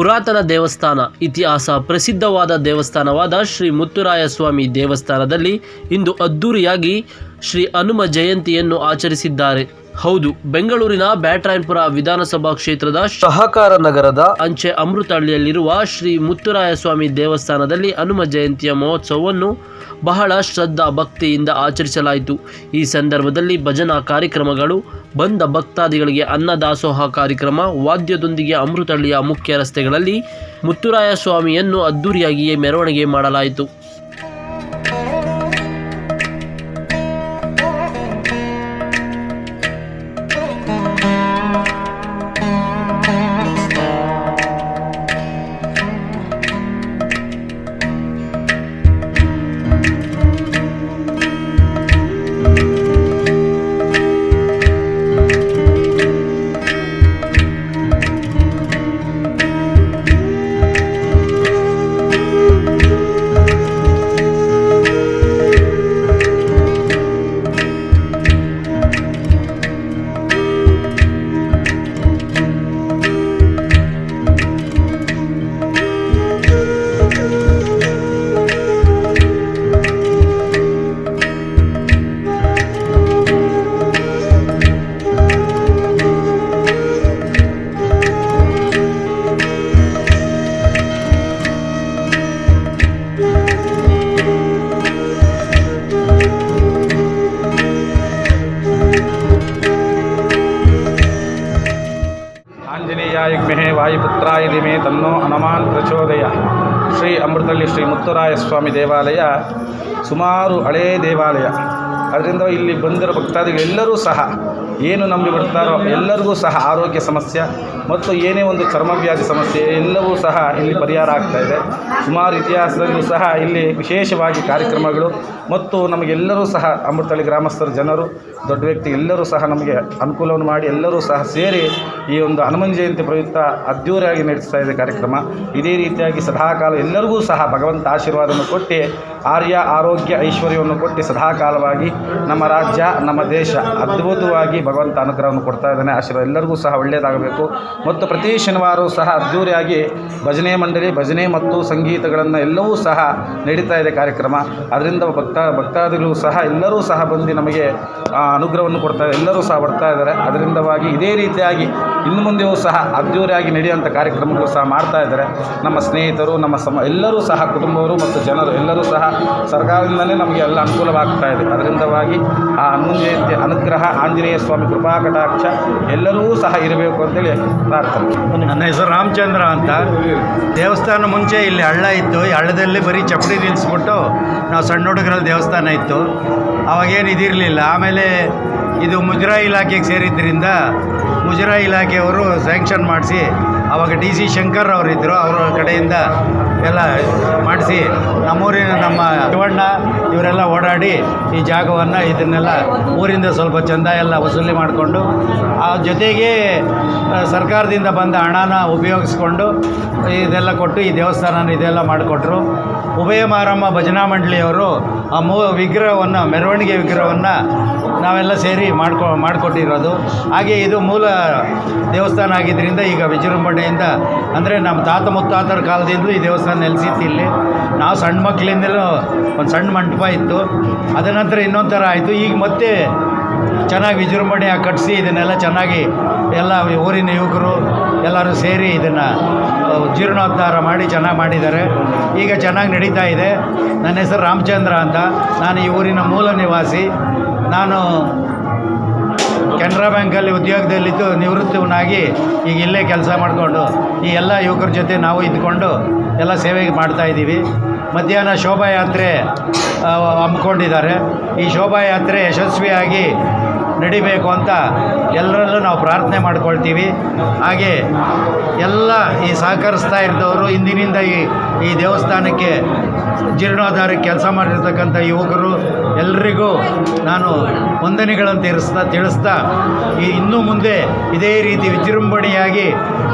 ಪುರಾತನ ದೇವಸ್ಥಾನ, ಇತಿಹಾಸ ಪ್ರಸಿದ್ಧವಾದ ದೇವಸ್ಥಾನವಾದ ಶ್ರೀ ಮುತ್ತುರಾಯ ಸ್ವಾಮಿ ದೇವಸ್ಥಾನದಲ್ಲಿ ಇಂದು ಅದ್ದೂರಿಯಾಗಿ ಶ್ರೀ ಹನುಮ ಜಯಂತಿಯನ್ನು ಆಚರಿಸಿದ್ದಾರೆ. ಹೌದು ಬೆಂಗಳೂರಿನ ಬ್ಯಾಟ್ರಾಯನ್ಪುರ ವಿಧಾನಸಭಾ ಕ್ಷೇತ್ರದ ಸಹಕಾರ ನಗರದ ಅಂಚೆ ಅಮೃತಹಳ್ಳಿಯಲ್ಲಿರುವ ಶ್ರೀ ಮುತ್ತುರಾಯಸ್ವಾಮಿ ದೇವಸ್ಥಾನದಲ್ಲಿ ಹನುಮ ಜಯಂತಿಯ ಮಹೋತ್ಸವವನ್ನು ಬಹಳ ಶ್ರದ್ಧಾ ಭಕ್ತಿಯಿಂದ ಆಚರಿಸಲಾಯಿತು. ಈ ಸಂದರ್ಭದಲ್ಲಿ ಭಜನಾ ಕಾರ್ಯಕ್ರಮಗಳು ಬಂದ ಭಕ್ತಾದಿಗಳಿಗೆ ಅನ್ನದಾಸೋಹ ಕಾರ್ಯಕ್ರಮ ವಾದ್ಯದೊಂದಿಗೆ ಅಮೃತಹಳ್ಳಿಯ ಮುಖ್ಯ ರಸ್ತೆಗಳಲ್ಲಿ ಮುತ್ತುರಾಯಸ್ವಾಮಿಯನ್ನು ಅದ್ದೂರಿಯಾಗಿಯೇ ಮೆರವಣಿಗೆ ಮಾಡಲಾಯಿತು. ಶ್ರೀ ಮುತ್ತುರಾಯ ಸ್ವಾಮಿ ದೇವಾಲಯ ಸುಮಾರು ಹಳೇ ದೇವಾಲಯ. ಅದರಿಂದ ಇಲ್ಲಿ ಬಂದಿರೋ ಭಕ್ತಾದಿಗಳೆಲ್ಲರೂ ಸಹ ಏನು ನಂಬಿ ಬರ್ತಾರೋ ಎಲ್ಲರಿಗೂ ಸಹ ಆರೋಗ್ಯ ಸಮಸ್ಯೆ ಮತ್ತು ಏನೇ ಒಂದು ಚರ್ಮವ್ಯಾಧಿ ಸಮಸ್ಯೆ ಎಲ್ಲವೂ ಸಹ ಇಲ್ಲಿ ಪರಿಹಾರ ಆಗ್ತಾ ಇದೆ. ಸುಮಾರು ಇತಿಹಾಸದಲ್ಲೂ ಸಹ ಇಲ್ಲಿ ವಿಶೇಷವಾಗಿ ಕಾರ್ಯಕ್ರಮಗಳು ಮತ್ತು ನಮಗೆಲ್ಲರೂ ಸಹ ಅಮೃತಳ್ಳಿ ಗ್ರಾಮಸ್ಥರ ಜನರು, ದೊಡ್ಡ ವ್ಯಕ್ತಿ ಎಲ್ಲರೂ ಸಹ ನಮಗೆ ಅನುಕೂಲವನ್ನು ಮಾಡಿ ಎಲ್ಲರೂ ಸಹ ಸೇರಿ ಈ ಒಂದು ಹನುಮನ್ ಜಯಂತಿ ಪ್ರಯುಕ್ತ ಅದ್ಧೂರಿಯಾಗಿ ನಡೆಸ್ತಾ ಇದೆ ಕಾರ್ಯಕ್ರಮ. ಇದೇ ರೀತಿಯಾಗಿ ಸದಾಕಾಲ ಎಲ್ಲರಿಗೂ ಸಹ ಭಗವಂತ ಆಶೀರ್ವಾದವನ್ನು ಕೊಟ್ಟು, ಆರ್ಯ ಆರೋಗ್ಯ ಐಶ್ವರ್ಯವನ್ನು ಕೊಟ್ಟು ಸದಾಕಾಲವಾಗಿ ನಮ್ಮ ರಾಜ್ಯ, ನಮ್ಮ ದೇಶ ಅದ್ಭುತವಾಗಿ ಭಗವಂತ ಅನುಗ್ರಹವನ್ನು ಕೊಡ್ತಾ ಇದ್ದಾನೆ. ಆಶೀರ್ವಾದ ಎಲ್ಲರಿಗೂ ಸಹ ಒಳ್ಳೆಯದಾಗಬೇಕು. ಮತ್ತು ಪ್ರತಿ ಶನಿವಾರವೂ ಸಹ ಅದ್ಧೂರಿಯಾಗಿ ಭಜನೆ ಮಂಡಳಿ, ಭಜನೆ ಮತ್ತು ಸಂಗೀತಗಳನ್ನು ಎಲ್ಲವೂ ಸಹ ನಡೀತಾ ಇದೆ ಕಾರ್ಯಕ್ರಮ. ಅದರಿಂದ ಭಕ್ತ, ಭಕ್ತಾದಿಗಳು ಸಹ ಎಲ್ಲರೂ ಸಹ ಬಂದು ನಮಗೆ ಅನುಗ್ರಹವನ್ನು ಕೊಡ್ತಾ ಎಲ್ಲರೂ ಸಹ ಬರ್ತಾ ಇದ್ದಾರೆ. ಅದರಿಂದವಾಗಿ ಇದೇ ರೀತಿಯಾಗಿ ಇನ್ನು ಮುಂದೆಯೂ ಸಹ ಅದ್ದೂರಿಯಾಗಿ ನಡೆಯುವಂಥ ಕಾರ್ಯಕ್ರಮಗಳು ಸಹ ಮಾಡ್ತಾ ಇದ್ದಾರೆ. ನಮ್ಮ ಸ್ನೇಹಿತರು, ನಮ್ಮ ಸಮ, ಎಲ್ಲರೂ ಸಹ ಕುಟುಂಬವರು ಮತ್ತು ಜನರು ಎಲ್ಲರೂ ಸಹ ಸರ್ಕಾರದಿಂದಲೇ ನಮಗೆ ಎಲ್ಲ ಅನುಕೂಲವಾಗ್ತಾ ಇದೆ. ಅದರಿಂದವಾಗಿ ಆ ಹನುಮನ್ ಜಯಂತಿ ಅನುಗ್ರಹ ಆಂಜನೇಯ ಸ್ವಾಮಿ ಕೃಪಾ ಕಟಾಕ್ಷ, ಎಲ್ಲರೂ ಸಹ ಇರಬೇಕು ಅಂತೇಳಿ ಪ್ರಾರ್ಥನೆ. ನನ್ನ ಹೆಸರು ರಾಮಚಂದ್ರ ಅಂತ. ದೇವಸ್ಥಾನ ಮುಂಚೆ ಇಲ್ಲಿ ಹಳ್ಳ ಇತ್ತು. ಈ ಹಳ್ಳದಲ್ಲಿ ಬರೀ ಚಪ್ಪಡಿ ನಿಲ್ಲಿಸ್ಬಿಟ್ಟು ನಾವು ಸಣ್ಣ ಹುಡುಗರಲ್ಲಿ ದೇವಸ್ಥಾನ ಇತ್ತು. ಅವಾಗೇನು ಇದಿರಲಿಲ್ಲ. ಆಮೇಲೆ ಇದು ಮುಜರಾಯಿ ಇಲಾಖೆಗೆ ಸೇರಿದ್ದರಿಂದ ಮುಜರಾಯಿ ಇಲಾಖೆಯವರು ಸ್ಯಾಂಕ್ಷನ್ ಮಾಡಿಸಿ ಆವಾಗ ಡಿ ಸಿ ಶಂಕರ್ ಅವರಿದ್ದರು ಅವರ ಕಡೆಯಿಂದ ಎಲ್ಲ ಮಾಡಿಸಿ ನಮ್ಮೂರಿನ ನಮ್ಮ ಶಿವಣ್ಣ ಇವರೆಲ್ಲ ಓಡಾಡಿ ಈ ಜಾಗವನ್ನು ಇದನ್ನೆಲ್ಲ ಊರಿಂದ ಸ್ವಲ್ಪ ಚಂದ ಎಲ್ಲ ವಸೂಲಿ ಮಾಡಿಕೊಂಡು, ಆ ಜೊತೆಗೆ ಸರ್ಕಾರದಿಂದ ಬಂದ ಹಣನ ಉಪಯೋಗಿಸ್ಕೊಂಡು ಇದೆಲ್ಲ ಕೊಟ್ಟು ಈ ದೇವಸ್ಥಾನ ಇದೆಲ್ಲ ಮಾಡಿಕೊಟ್ರು. ಉಭಯ ಮಾರಮ್ಮ ಭಜನಾ ಮಂಡಳಿಯವರು ಆ ಮೂ, ವಿಗ್ರಹವನ್ನು, ಮೆರವಣಿಗೆ ವಿಗ್ರಹವನ್ನು ನಾವೆಲ್ಲ ಸೇರಿ ಮಾಡ್ಕೊ, ಮಾಡಿಕೊಟ್ಟಿರೋದು. ಹಾಗೆ ಇದು ಮೂಲ ದೇವಸ್ಥಾನ ಆಗಿದ್ದರಿಂದ ಈಗ ವಿಜೃಂಭಣೆಯಿಂದ, ಅಂದರೆ ನಮ್ಮ ತಾತ ಮುತ್ತಾತರ ಕಾಲದಿಂದಲೂ ಈ ದೇವಸ್ಥಾನ ನೆಲೆಸಿತ್ತು ಇಲ್ಲಿ. ನಾವು ಸಣ್ಣ ಮಕ್ಕಳಿಂದಲೂ ಒಂದು ಸಣ್ಣ ಮಂಟಪ ಇತ್ತು. ಅದ ನಂತರ ಇನ್ನೊಂದು ಥರ ಆಯಿತು. ಈಗ ಮತ್ತೆ ಚೆನ್ನಾಗಿ ವಿಜೃಂಭಣೆ ಕಟ್ಟಿಸಿ ಇದನ್ನೆಲ್ಲ ಚೆನ್ನಾಗಿ ಎಲ್ಲ ಊರಿನ ಯುವಕರು ಎಲ್ಲರೂ ಸೇರಿ ಇದನ್ನು ಜೀರ್ಣೋದ್ಧಾರ ಮಾಡಿ ಚೆನ್ನಾಗಿ ಮಾಡಿದ್ದಾರೆ. ಈಗ ಚೆನ್ನಾಗಿ ನಡೀತಾ ಇದೆ. ನನ್ನ ಹೆಸರು ರಾಮಚಂದ್ರ ಅಂತ. ನಾನು ಈ ಊರಿನ ಮೂಲ ನಿವಾಸಿ. ನಾನು ಕೆನರಾ ಬ್ಯಾಂಕಲ್ಲಿ ಉದ್ಯೋಗದಲ್ಲಿದ್ದು ನಿವೃತ್ತವನಾಗಿ ಈಗ ಇಲ್ಲೇ ಕೆಲಸ ಮಾಡಿಕೊಂಡು ಈ ಎಲ್ಲ ಯುವಕರ ಜೊತೆ ನಾವು ಇದ್ಕೊಂಡು ಎಲ್ಲ ಸೇವೆ ಮಾಡ್ತಾಯಿದ್ದೀವಿ ಮಧ್ಯಾಹ್ನ ಶೋಭಾಯಾತ್ರೆ ಹಮ್ಮಿಕೊಂಡಿದ್ದಾರೆ. ಈ ಶೋಭಾಯಾತ್ರೆ ಯಶಸ್ವಿಯಾಗಿ ನಡಿಬೇಕು ಅಂತ ಎಲ್ಲರಲ್ಲೂ ನಾವು ಪ್ರಾರ್ಥನೆ ಮಾಡ್ಕೊಳ್ತೀವಿ. ಹಾಗೆ ಎಲ್ಲ ಈ ಸಹಕರಿಸ್ತಾ ಇದ್ದವರು, ಇಂದಿನಿಂದ ಈ ಈ ದೇವಸ್ಥಾನಕ್ಕೆ ಜೀರ್ಣೋದ್ಧಾರಕ್ಕೆ ಕೆಲಸ ಮಾಡಿರ್ತಕ್ಕಂಥ ಯುವಕರು, ಎಲ್ರಿಗೂ ನಾನು ವಂದನೆಗಳನ್ನು ತಿಳಿಸ್ತಾ ತಿಳಿಸ್ತಾ, ಈ ಇನ್ನು ಮುಂದೆ ಇದೇ ರೀತಿ ವಿಜೃಂಭಣೆಯಾಗಿ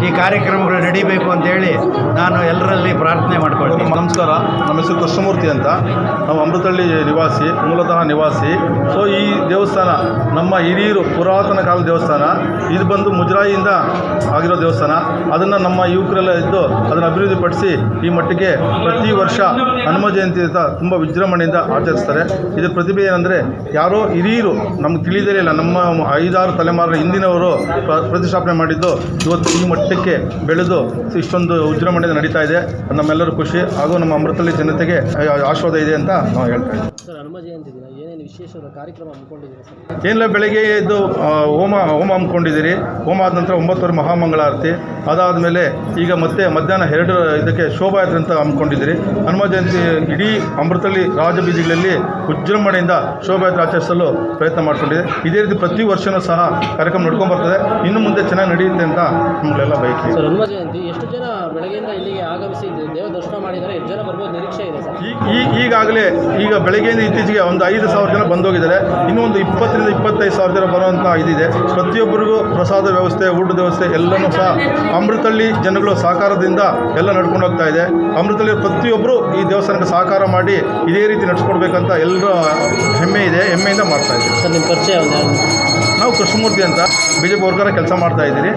ಈ ಕಾರ್ಯಕ್ರಮಗಳು ನಡೀಬೇಕು ಅಂತೇಳಿ ನಾನು ಎಲ್ಲರಲ್ಲಿ ಪ್ರಾರ್ಥನೆ ಮಾಡಿಕೊಳ್ತೀನಿ. ನಮಸ್ಕಾರ. ನಮ್ಮ ಹೆಸರು ಕೃಷ್ಣಮೂರ್ತಿ ಅಂತ. ನಾವು ಅಮೃತಹಳ್ಳಿ ನಿವಾಸಿ, ಮೂಲತಃ ನಿವಾಸಿ. ಸೊ ಈ ದೇವಸ್ಥಾನ, ನಮ್ಮ ಹಿರಿಯರು ಪುರಾತನ ಕಾಲದ ದೇವಸ್ಥಾನ, ಇದು ಬಂದು ಮುಜರಾಯಿಯಿಂದ ಆಗಿರೋ ದೇವಸ್ಥಾನ. ಅದನ್ನು ನಮ್ಮ ಯುವಕರೆಲ್ಲ ಇದ್ದು ಅದನ್ನು ಅಭಿವೃದ್ಧಿಪಡಿಸಿ ಈ ಮಟ್ಟಿಗೆ ಪ್ರತಿ ವರ್ಷ ಹನುಮ ಜಯಂತಿ ಅಂತ ತುಂಬ ವಿಜೃಂಭಣೆಯಿಂದ ಆಚರಿಸ್ತಾರೆ. ಇದರ ಪ್ರತಿಭೆ ಏನಂದರೆ, ಯಾರೋ ಹಿರಿಯರು, ನಮ್ಗೆ ತಿಳಿದೇ ಇಲ್ಲ ನಮ್ಮ ಐದಾರು ತಲೆಮಾರಿನ ಹಿಂದಿನವರು ಪ್ರ- ಪ್ರತಿಷ್ಠಾಪನೆ ಮಾಡಿದ್ದು, ಇವತ್ತು ಈ ಮಟ್ಟಕ್ಕೆ ಬೆಳೆದು ಇಷ್ಟೊಂದು ವಿಜೃಂಭಣೆ ನಡೀತಾ ಇದೆ. ನಮ್ಮೆಲ್ಲರೂ ಖುಷಿ. ಹಾಗೂ ನಮ್ಮ ಅಮೃತಲ್ಲಿ ಜನತೆಗೆ ಆ- ಆಶೀರ್ವಾದ ಇದೆ ಅಂತ ನಾವು ಹೇಳ್ತಾ ಇದ್ದೀವಿ. ಏನಿಲ್ಲ ಬೆಳಗ್ಗೆ ಎದ್ದು ಹೋಮ ಹೋಮ ಹಮ್ಮಿಕೊಂಡಿದ್ದೀರಿ. ಹೋಮ ಆದ ನಂತರ ಒಂಬತ್ತುವರೆ ಮಹಾಮಂಗಳಾರತಿ. ಅದಾದಮೇಲೆ ಈಗ ಮತ್ತೆ ಮಧ್ಯಾಹ್ನ ಎರಡು ಇದಕ್ಕೆ ಶೋಭಾಯಾತ್ರೆ ಅಂತ ಹಮ್ಮಿಕೊಂಡಿದ್ದೀರಿ. ಹನುಮ ಜಯಂತಿ ಇಡೀ ಅಮೃತಳ್ಳಿ ರಾಜ ಬೀದಿಗಳಲ್ಲಿ ವಿಜೃಂಭಣೆಯಿಂದ ಶೋಭಾಯಾತ್ರೆ ಆಚರಿಸಲು ಪ್ರಯತ್ನ ಮಾಡಿಕೊಂಡಿದೆ. ಇದೇ ರೀತಿ ಪ್ರತಿ ವರ್ಷನೂ ಸಹ ಕಾರ್ಯಕ್ರಮ ನಡ್ಕೊಂಡು ಬರ್ತದೆ. ಇನ್ನು ಮುಂದೆ ಚೆನ್ನಾಗಿ ನಡೆಯುತ್ತೆ ಅಂತ ನಮಗೆಲ್ಲ ಬಯಕೆ. ಎಷ್ಟು ಬೆಳಗ್ಗೆಯಿಂದ ಇಲ್ಲಿಗೆ ಆಗಮಿಸಿ ದೇವ ದರ್ಶನ ಮಾಡಿದರೆ ಎಷ್ಟು ಜನ ಬರ್ಬೋದು? ನಿರೀಕ್ಷೆ ಇದೆ ಸರ್. ಈ- ಈಗಾಗಲೇ ಈಗ ಬೆಳಗ್ಗೆಯಿಂದ ಇತ್ತೀಚೆಗೆ ಒಂದು ಐದು ಸಾವಿರ ಜನ ಬಂದೋಗಿದ್ದಾರೆ. ಇನ್ನೂ ಒಂದು ಇಪ್ಪತ್ತರಿಂದ ಇಪ್ಪತ್ತೈದು ಸಾವಿರ ಜನ ಬರುವಂಥ ಇದಿದೆ. ಪ್ರತಿಯೊಬ್ಬರಿಗೂ ಪ್ರಸಾದ ವ್ಯವಸ್ಥೆ ಊಟದ ವ್ಯವಸ್ಥೆ ಎಲ್ಲನೂ ಸಹ ಅಮೃತಳ್ಳಿ ಜನಗಳು ಸಹಕಾರದಿಂದ ಎಲ್ಲ ನಡ್ಕೊಂಡು ಹೋಗ್ತಾ ಇದೆ. ಅಮೃತಳ್ಳಿ ಪ್ರತಿಯೊಬ್ಬರು ಈ ದೇವಸ್ಥಾನಕ್ಕೆ ಸಹಕಾರ ಮಾಡಿ ಇದೇ ರೀತಿ ನಡ್ಸ್ಕೊಡ್ಬೇಕಂತ ಎಲ್ಲರ ಹೆಮ್ಮೆ ಇದೆ ಹೆಮ್ಮೆಯಿಂದ ಮಾಡ್ತಾ ಇದ್ದೀವಿ. ಸರ್ ನಿಮ್ಮ ಪರಿಚಯ ನಾವು ಕೃಷ್ಣಮೂರ್ತಿ ಅಂತ. ಬಿಜೆಪಿ ವರ್ಗರ ಕೆಲಸ ಮಾಡ್ತಾ ಇದ್ದೀರಿ.